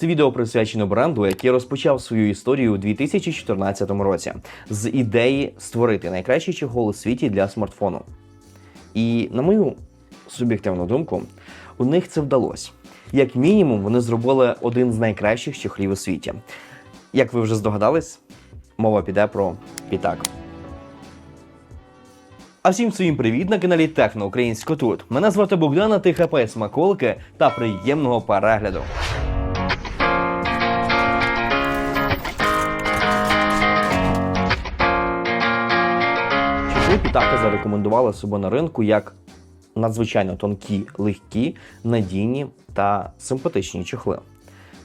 Це відео присвячено бренду, який розпочав свою історію у 2014 році з ідеї створити найкращий чехол у світі для смартфону. І на мою суб'єктивну думку, у них це вдалося. Як мінімум, вони зробили один з найкращих чехлів у світі. Як ви вже здогадались, мова піде про Пітак. А всім своїм привіт на каналі Техно Українсько тут. Мене звати Богдана ТХП Смаколики та приємного перегляду. Чехли Пітака зарекомендували себе на ринку як надзвичайно тонкі, легкі, надійні та симпатичні чехли.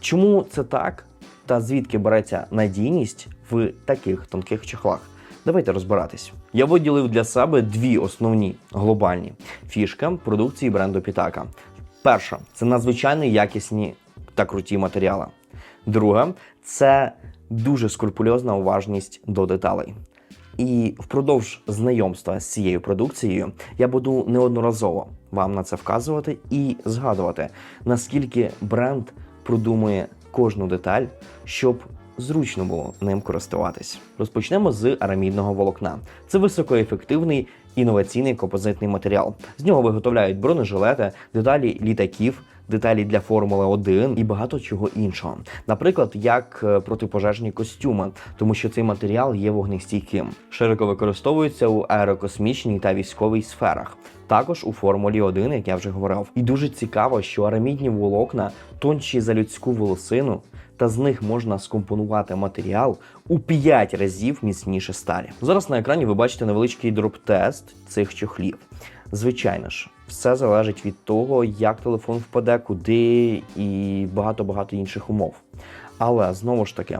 Чому це так? Та звідки береться надійність в таких тонких чехлах? Давайте розбиратись. Я виділив для себе дві основні глобальні фішки продукції бренду Пітака. Перша це надзвичайно якісні та круті матеріали. Друга це дуже скрупульозна уважність до деталей. І впродовж знайомства з цією продукцією я буду неодноразово вам на це вказувати і згадувати, наскільки бренд продумує кожну деталь, щоб зручно було ним користуватись. Розпочнемо з арамідного волокна. Це високоефективний інноваційний композитний матеріал. З нього виготовляють бронежилети, деталі літаків, деталі для Формули 1 і багато чого іншого. Наприклад, як е, протипожежні костюми, тому що цей матеріал є вогнестійким. Широко використовується у аерокосмічній та військовій сферах. Також у Формулі 1, як я вже говорив. І дуже цікаво, що арамідні волокна тонші за людську волосину, та з них можна скомпонувати матеріал у 5 разів міцніше сталі. Зараз на екрані ви бачите невеличкий дроп-тест цих чохлів. Звичайно ж, все залежить від того, як телефон впаде, куди і багато-багато інших умов. Але знову ж таки,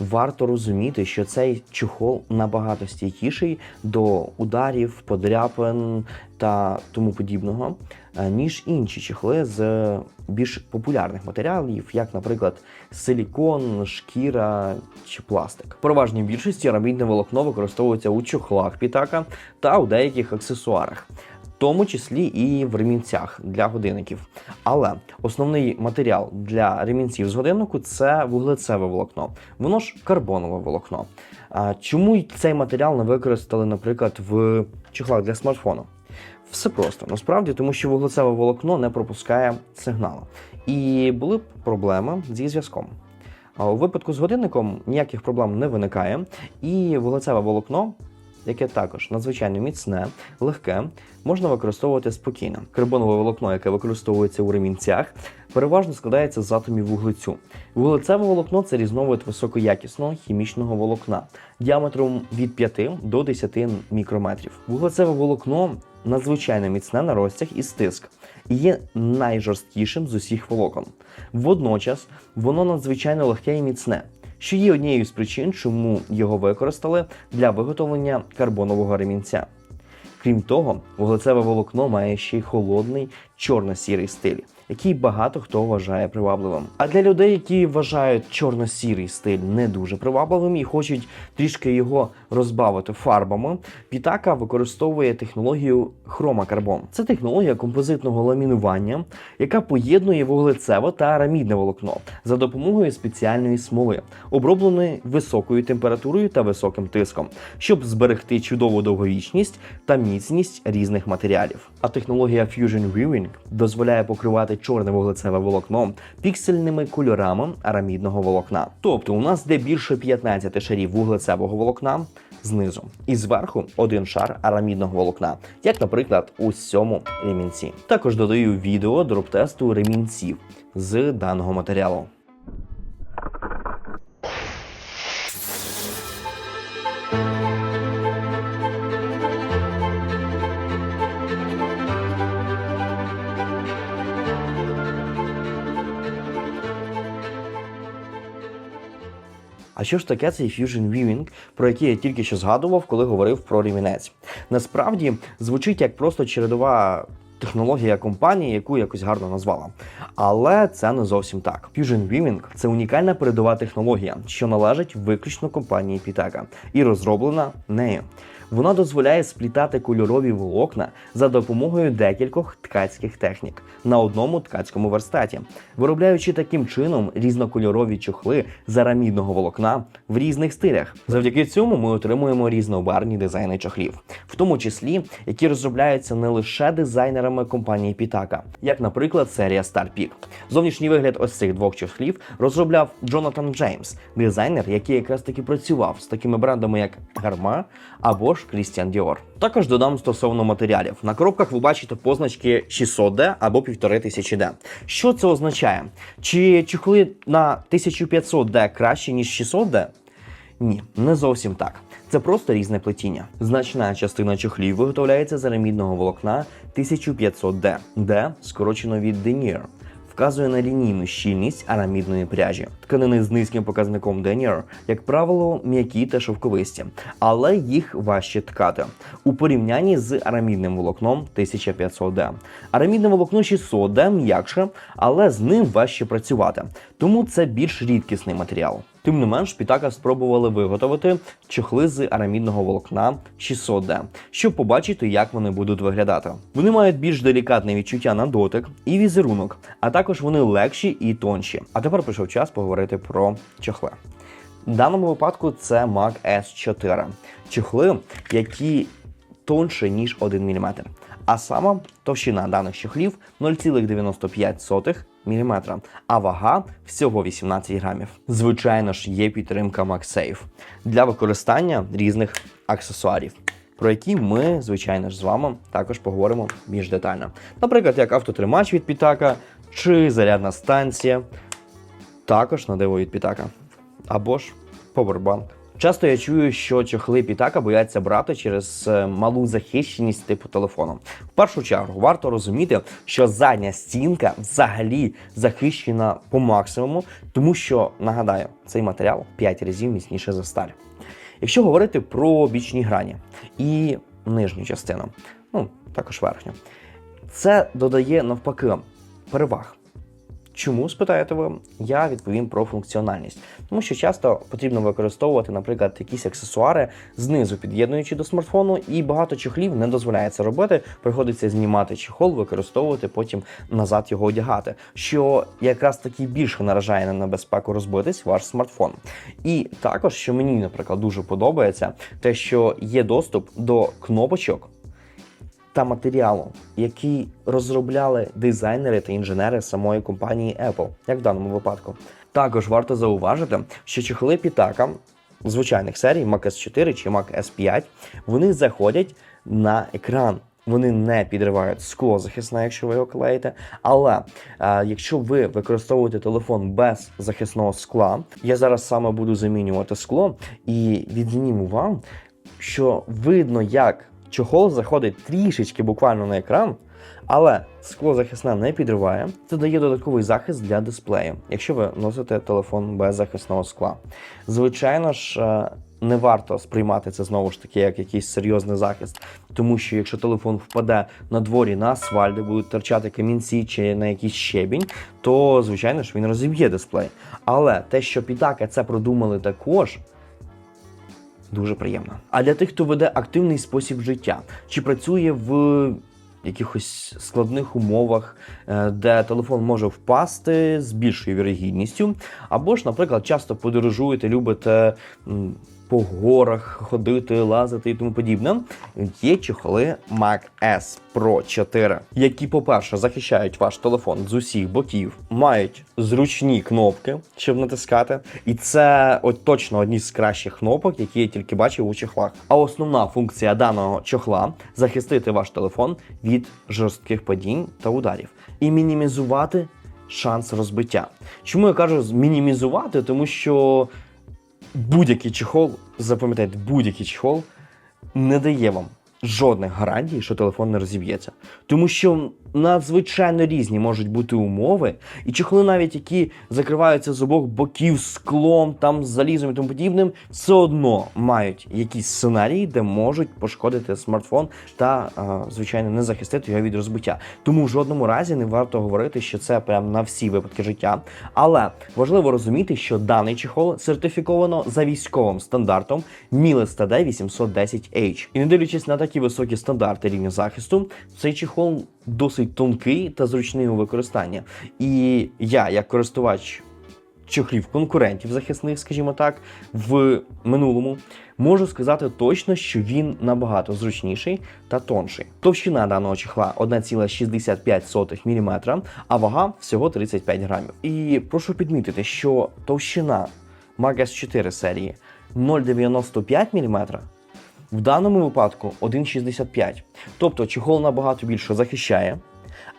варто розуміти, що цей чохол набагато стійкіший до ударів, подряпин та тому подібного, е, ніж інші чехли з більш популярних матеріалів, як, наприклад, силікон, шкіра чи пластик. В переважній більшості арамідне волокно використовується у чохлах пітака та у деяких аксесуарах. Тому числі і в ремінцях для годинників. Але основний матеріал для ремінців з годиннику це вуглецеве волокно. Воно ж карбонове волокно. Чому цей матеріал не використали, наприклад, в чохлах для смартфону? Все просто насправді, тому що вуглецеве волокно не пропускає сигналу. І були б проблеми зі зв'язком. У випадку з годинником ніяких проблем не виникає, і вуглецеве волокно, яке також надзвичайно міцне, легке, можна використовувати спокійно. Карбонове волокно, яке використовується у ремінцях, переважно складається з атомів вуглецю. Вуглецеве волокно це різновид високоякісного хімічного волокна діаметром від 5 до 10 мікрометрів. Вуглецеве волокно надзвичайно міцне на розтяг і стиск і є найжорсткішим з усіх волокон. Водночас воно надзвичайно легке і міцне, що є однією з причин, чому його використали для виготовлення карбонового ремінця. Крім того, вуглецеве волокно має ще й холодний чорно-сірий стиль, який багато хто вважає привабливим. А для людей, які вважають чорно-сірий стиль не дуже привабливим і хочуть трішки його розбавити фарбами, Пітака використовує технологію хромакарбон. Це технологія композитного ламінування, яка поєднує вуглецеве та арамідне волокно за допомогою спеціальної смоли, обробленої високою температурою та високим тиском, щоб зберегти чудову довговічність та міцність різних матеріалів. А технологія Fusion Weaving дозволяє покривати чорне вуглецеве волокно піксельними кольорами арамідного волокна. Тобто у нас де більше 15 шарів вуглецевого волокна знизу, і зверху один шар арамідного волокна, як, наприклад, у цьому ремінці. Також додаю відео дроп-тесту ремінців з даного матеріалу. А що ж таке цей Fusion Weaving, про який я тільки що згадував, коли говорив про рівнець? Насправді звучить як просто чередова технологія компанії, яку якось гарно назвала. Але це не зовсім так. Fusion Weaving – це унікальна передова технологія, що належить виключно компанії Pitaka і розроблена нею. Вона дозволяє сплітати кольорові волокна за допомогою декількох ткацьких технік на одному ткацькому верстаті, виробляючи таким чином різнокольорові чохли з арамідного волокна в різних стилях. Завдяки цьому ми отримуємо різнобарні дизайни чохлів, в тому числі які розробляються не лише дизайнерами компанії Pitaka, як, наприклад, серія Star. Зовнішній вигляд ось цих двох чохлів розробляв Джонатан Джеймс, дизайнер, який якраз таки працював з такими брендами, як Гарма або ж Christian Dior. Також додам стосовно матеріалів. На коробках ви бачите позначки 600D або 1500D. Що це означає? Чи чохли на 1500D краще, ніж 600D? Ні, не зовсім так. Це просто різне плетіння. Значна частина чохлів виготовляється з арамідного волокна 1500D, де скорочено від denier. Вказує на лінійну щільність арамідної пряжі. Тканини з низьким показником denier, як правило, м'які та шовковисті, але їх важче ткати у порівнянні з арамідним волокном 1500D. Арамідне волокно 600D м'якше, але з ним важче працювати, тому це більш рідкісний матеріал. Тим не менш, Пітака спробували виготовити чохли з арамідного волокна 600D, щоб побачити, як вони будуть виглядати. Вони мають більш делікатне відчуття на дотик і візерунок, а також вони легші і тонші. А тепер прийшов час поговорити про чохли. В даному випадку це Mac S4. Чохли, які тонше, ніж 1 мм. А сама товщина даних чохлів 0,95 мм, а вага всього 18 грамів. Звичайно ж, є підтримка MagSafe для використання різних аксесуарів. Про які ми, звичайно ж, з вами також поговоримо більш детально. Наприклад, як автотримач від Pitaka чи зарядна станція, також на диво від Pitaka. Або ж повербанк. Часто я чую, що чохли Pitaka бояться брати через е, малу захищеність типу телефону. В першу чергу варто розуміти, що задня стінка взагалі захищена по максимуму, тому що нагадаю, цей матеріал 5 разів міцніше за сталь. Якщо говорити про бічні грані і нижню частину, ну також верхню, це додає навпаки переваг. Чому спитаєте ви? Я відповім про функціональність, тому що часто потрібно використовувати, наприклад, якісь аксесуари знизу під'єднуючи до смартфону, і багато чохлів не дозволяє це робити. Приходиться знімати чехол, використовувати, потім назад його одягати, що якраз таки більше наражає на небезпеку розбитись ваш смартфон. І також, що мені, наприклад, дуже подобається, те, що є доступ до кнопочок та матеріалу, який розробляли дизайнери та інженери самої компанії Apple, як в даному випадку. Також варто зауважити, що чехли Pitaka звичайних серій Mac S4 чи Mac S5 вони заходять на екран. Вони не підривають скло захисне, якщо ви його клеїте. Але е, якщо ви використовуєте телефон без захисного скла, я зараз саме буду замінювати скло і відзніму вам, що видно, як чохол заходить трішечки буквально на екран, але скло захисне не підриває. Це дає додатковий захист для дисплею, якщо ви носите телефон без захисного скла. Звичайно ж. е, Не варто сприймати це знову ж таки як якийсь серйозний захист, тому що якщо телефон впаде на дворі на асфальт, де будуть торчати камінці чи на якийсь щебінь, то звичайно ж він розіб'є дисплей. Але те, що Pitaka це продумали також, дуже приємно. А для тих, хто веде активний спосіб життя, чи працює в якихось складних умовах, е, де телефон може впасти з більшою вірогідністю, або ж, наприклад, часто подорожуєте, любите. По горах ходити, лазити і тому подібне. Є чохли Mac S Pro 4, які, по-перше, захищають ваш телефон з усіх боків, мають зручні кнопки, щоб натискати. І це от точно одні з кращих кнопок, які я тільки бачив у чохлах. А основна функція даного чохла захистити ваш телефон від жорстких падінь та ударів і мінімізувати шанс розбиття. Чому я кажу мінімізувати? Тому що будь-який чехол, запам'ятайте, будь-який чехол не дає вам жодних гарантій, що телефон не розіб'ється. Тому що надзвичайно різні можуть бути умови, і чохли, навіть які закриваються з обох боків склом, там залізом і тому подібним, все одно мають якісь сценарії, де можуть пошкодити смартфон та, е, звичайно, не захистити його від розбиття. Тому в жодному разі не варто говорити, що це прям на всі випадки життя. Але важливо розуміти, що даний чехол сертифіковано за військовим стандартом Miles TD 810H. І не дивлячись на такі високі стандарти рівня захисту, цей чехол досить тонкий та зручний у використанні. І я, як користувач чохлів конкурентів захисних, скажімо так, в минулому, можу сказати точно, що він набагато зручніший та тонший. Товщина даного чехла 1,65 мм, а вага всього 35 грамів. І прошу підмітити, що товщина Magas 4 серії 0,95 мм, в даному випадку 1,65. Тобто чехол набагато більше захищає,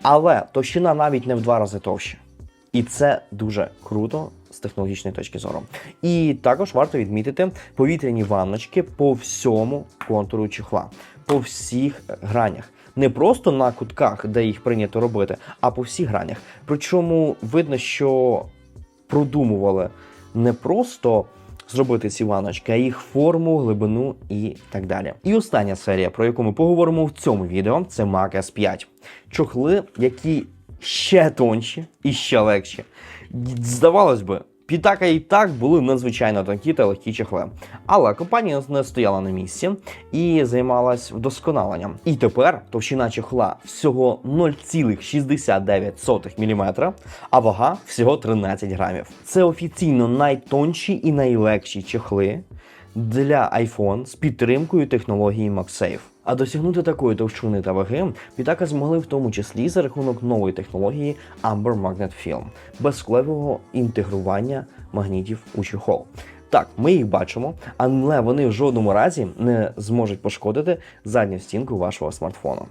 але товщина навіть не в два рази товща. І це дуже круто з технологічної точки зору. І також варто відмітити повітряні ванночки по всьому контуру чехла, по всіх гранях. Не просто на кутках, де їх прийнято робити, а по всіх гранях. Причому видно, що продумували не просто зробити ці ваночки, їх форму, глибину і так далі. І остання серія, про яку ми поговоримо в цьому відео, це Mac S5. Чохли, які ще тонші і ще легші. Здавалось би, Пітака і так були надзвичайно тонкі та легкі чехли. Але компанія не стояла на місці і займалась вдосконаленням. І тепер товщина чехла всього 0,69 мм, а вага всього 13 грамів. Це офіційно найтонші і найлегші чехли для iPhone з підтримкою технології MagSafe. А досягнути такої товщини та ваги Pitaka змогли в тому числі за рахунок нової технології Amber Magnet Film безсклевого інтегрування магнітів у чехол. Так, ми їх бачимо, але вони в жодному разі не зможуть пошкодити задню стінку вашого смартфону.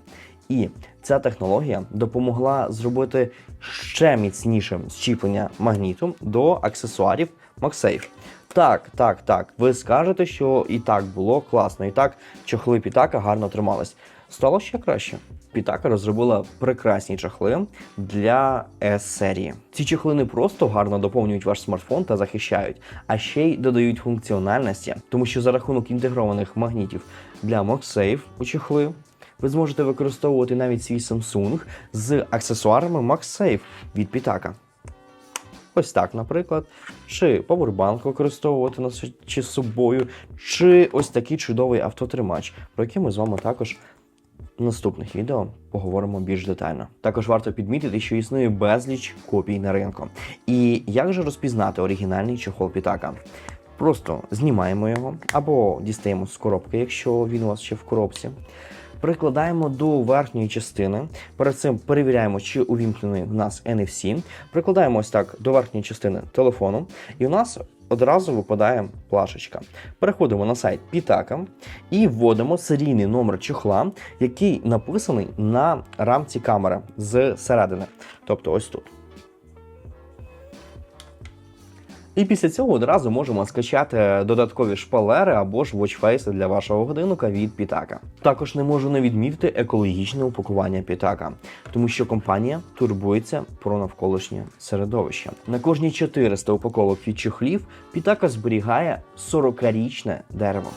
І ця технологія допомогла зробити ще міцнішим зчіплення магніту до аксесуарів MagSafe. Так, так, так. Ви скажете, що і так було класно, і так чохли Пітака гарно тримались. Стало ще краще. Пітака розробила прекрасні чохли для S-серії. Ці чохли не просто гарно доповнюють ваш смартфон та захищають, а ще й додають функціональності, тому що за рахунок інтегрованих магнітів для MagSafe у чохли ви зможете використовувати навіть свій Samsung з аксесуарами MagSafe від Пітака. Ось так, наприклад, чи павербанк використовувати на чи з собою, чи ось такий чудовий автотримач, про який ми з вами також в наступних відео поговоримо більш детально. Також варто підмітити, що існує безліч копій на ринку. І як же розпізнати оригінальний чохол Пітака? Просто знімаємо його або дістаємо з коробки, якщо він у вас ще в коробці. Прикладаємо до верхньої частини. Перед цим перевіряємо, чи увімкнений в нас NFC. Прикладаємо ось так до верхньої частини телефону, і у нас одразу випадає плашечка. Переходимо на сайт Pitaka і вводимо серійний номер чохла, який написаний на рамці камери з середини. Тобто ось тут. І після цього одразу можемо скачати додаткові шпалери або ж вочфейси для вашого годинника від Пітака. Також не можу не відмітити екологічне упакування Пітака, тому що компанія турбується про навколишнє середовище. На кожні 400 упаковок від чохлів Пітака зберігає 40-річне дерево.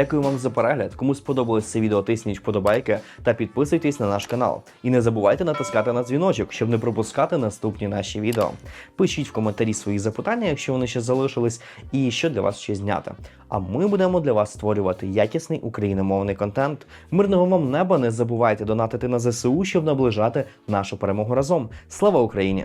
Дякую вам за перегляд. Кому сподобалось це відео, тисніть вподобайки та підписуйтесь на наш канал. І не забувайте натискати на дзвіночок, щоб не пропускати наступні наші відео. Пишіть в коментарі свої запитання, якщо вони ще залишились, і що для вас ще зняти. А ми будемо для вас створювати якісний україномовний контент. Мирного вам неба! Не забувайте донатити на ЗСУ, щоб наближати нашу перемогу разом. Слава Україні!